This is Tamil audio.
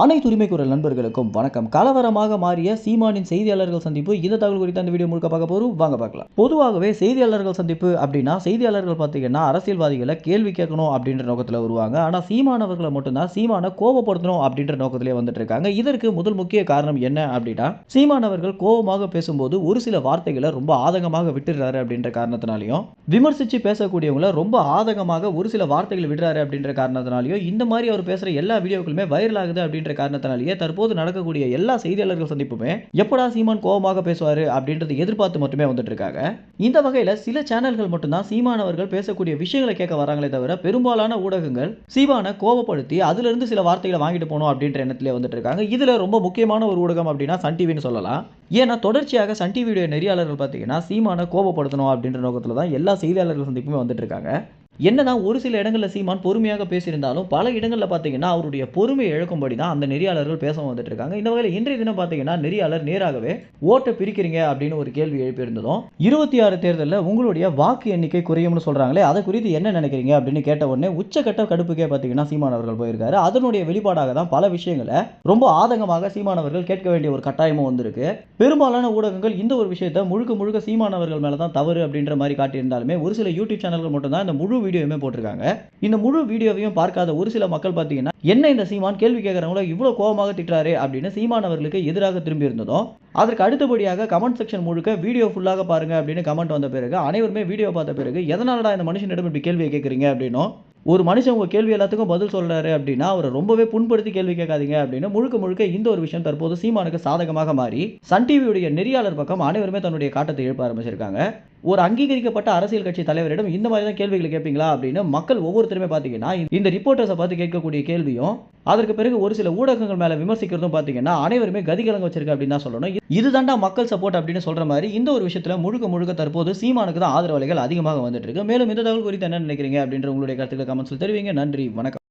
அனைத்து உரிமை குரல் நண்பர்களுக்கும் வணக்கம். கலவரமாக மாறிய சீமானின் செய்தியாளர்கள் சந்திப்பு. இந்த தகவல் குறித்து அந்த வீடியோ முழுக்க பார்க்க போறோம். வாங்க பார்க்கலாம். பொதுவாகவே செய்தியாளர்கள் சந்திப்பு அப்படின்னா செய்தியாளர்கள் பார்த்தீங்கன்னா அரசியல்வாதிகளை கேள்வி கேட்கணும் அப்படின்ற நோக்கத்தில் வருவாங்க. ஆனால் சீமானவர்களை மட்டும்தான் சீமானை கோபப்படுத்தணும் அப்படின்ற நோக்கத்திலே வந்துட்டு இருக்காங்க இதற்கு முதல் முக்கிய காரணம் என்ன அப்படின்னா சீமானவர்கள் கோபமாக பேசும்போது ஒரு சில வார்த்தைகளை ரொம்ப ஆதங்கமாக விட்டுறாரு அப்படின்ற காரணத்தினாலையும் விமர்சித்து பேசக்கூடியவங்கள ரொம்ப ஆதங்கமாக ஒரு சில வார்த்தைகளை விடுறாரு அப்படின்ற காரணத்தினாலையும் இந்த மாதிரி அவர் பேசுகிற எல்லா வீடியோக்களுமே வைரல் ஆகுது அப்படின்ற காரணத்தினாலேயே தற்போது நடக்கக்கூடிய எல்லா செய்தியாளர்கள் சந்திப்புமே எப்படா சீமான் கோபமாக பேசுவார் அப்படின்றத எதிர்பார்த்து மட்டுமே வந்துட்டு இருக்காங்க இந்த வகையில் சில சேனல்கள் மட்டும்தான் சீமான் அவர்கள் பேசக்கூடிய விஷயங்களை கேட்க வராங்களே தவிர பெரும்பாலான ஊடகங்கள் சீமானை கோபப்படுத்தி அதிலிருந்து சில வார்த்தைகளை வாங்கிட்டு போகணும் அப்படின்ற எண்ணத்திலே வந்துட்டு இருக்காங்க இதில் ரொம்ப முக்கியமான ஒரு ஊடகம் அப்படின்னா சன் டிவின்னு சொல்லலாம். ஏன்னா தொடர்ச்சியாக சன் டிவியுடைய நெறியாளர்கள் பார்த்தீங்கன்னா சீமானை கோபப்படுத்தணும் அப்படின்ற நோக்கத்தில் தான் எல்லா செய்தியாளர்கள் சந்திப்புமே வந்துட்டு இருக்காங்க என்னதான் ஒரு சில இடங்களில் சீமான் பொறுமையாக பேசியிருந்தாலும் பல இடங்களில் பார்த்தீங்கன்னா அவருடைய பொறுமையை இழக்கும்படி தான் அந்த நெறியாளர்கள் பேச வந்துட்டு இருக்காங்க இந்த வகையில் இன்றைய தினம் பார்த்தீங்கன்னா நெறியாளர் நேராகவே ஓட்டை பிரிக்கிறீங்க அப்படின்னு ஒரு கேள்வி எழுப்பியிருந்ததும் இருபத்தி ஆறு தேர்தலில் உங்களுடைய வாக்கு எண்ணிக்கை குறையும்னு சொல்கிறாங்களே அதை குறித்து என்ன நினைக்கிறீங்க அப்படின்னு கேட்ட உடனே உச்சக்கட்ட கடுப்புக்கே பார்த்தீங்கன்னா சீமான் அவர்கள் போயிருக்காரு. அதனுடைய வெளிப்பாடாக தான் பல விஷயங்களை ரொம்ப ஆதங்கமாக சீமானவர்கள் கேட்க வேண்டிய ஒரு கட்டாயமும் வந்திருக்கு. பெரும்பாலான ஊடகங்கள் இந்த ஒரு விஷயத்தை முழுக்க முழுக்க சீமானவர்கள் மேலே தான் தவறு அப்படின்ற மாதிரி காட்டியிருந்தாலுமே ஒரு சில யூடியூப் சேனல்கள் மட்டும்தான் இந்த முழு வீடியோயுமே போட்டிருக்காங்க. இந்த முழு வீடியோவையும் பார்க்காத ஒரு சில மக்கள் பார்த்தீங்கன்னா என்ன இந்த சீமான்? கேள்வி கேட்குறவங்கள இவ்வளோ கோபமாக திட்டுறாரு அப்படின்னு சீமான் அவர்களுக்கு எதிராக திரும்பி இருந்ததும் அதற்கு அடுத்தபடியாக கமெண்ட் செக்ஷன் முழுக்க வீடியோ ஃபுல்லாக பாருங்க அப்படின்னு கமெண்ட் வந்த பிறகு அனைவருமே வீடியோ பார்த்த பிறகு எதனாலடா இந்த மனுஷனிடம் இப்படி கேள்வியை கேட்குறீங்க? அப்படின்னும் ஒரு மனுஷன் உங்கள் கேள்வி எல்லாத்துக்கும் பதில் சொல்கிறாரு அப்படின்னா அவரை ரொம்பவே புண்படுத்தி கேள்வி கேட்காதீங்க அப்படின்னு முழுக்க முழுக்க இந்த ஒரு விஷயம் தற்போது சீமானுக்கு சாதகமாக மாறி சன் டிவியுடைய நெறியாளர் பக்கம் அனைவருமே தன்னுடைய காட்டத்தை எழுப்ப ஆரம்பிச்சிருக்காங்க. ஒரு அங்கீகரிக்கப்பட்ட அரசியல் கட்சி தலைவரிடம் இந்த மாதிரி தான் கேள்விகளை கேட்பீங்களா அப்படின்னு மக்கள் ஒவ்வொருத்தருமே பார்த்தீங்கன்னா இந்த ரிப்போர்ட்டர்ஸை பார்த்து கேட்கக்கூடிய கேள்வியும் அதற்கு பிறகு ஒரு சில ஊடகங்கள் மேலே விமர்சிக்கிறதும் பார்த்தீங்கன்னா அனைவருமே கதிகலங்க வச்சிருக்கு அப்படின்னு தான் சொல்லணும். இதுதாண்டா மக்கள் சப்போர்ட் அப்படின்னு சொல்ற மாதிரி இந்த ஒரு விஷயத்தில் முழுக்க முழுக்க தற்போது சீமானுக்கு தான் ஆதரவாளிகள் அதிகமாக வந்துட்டு இருக்கு. மேலும் இந்த தகவல் குறித்து என்ன நினைக்கிறீங்க அப்படின்ற உங்களுடைய கருத்துக்களை கமெண்ட்ஸில் தெரிவிங்க. நன்றி வணக்கம்.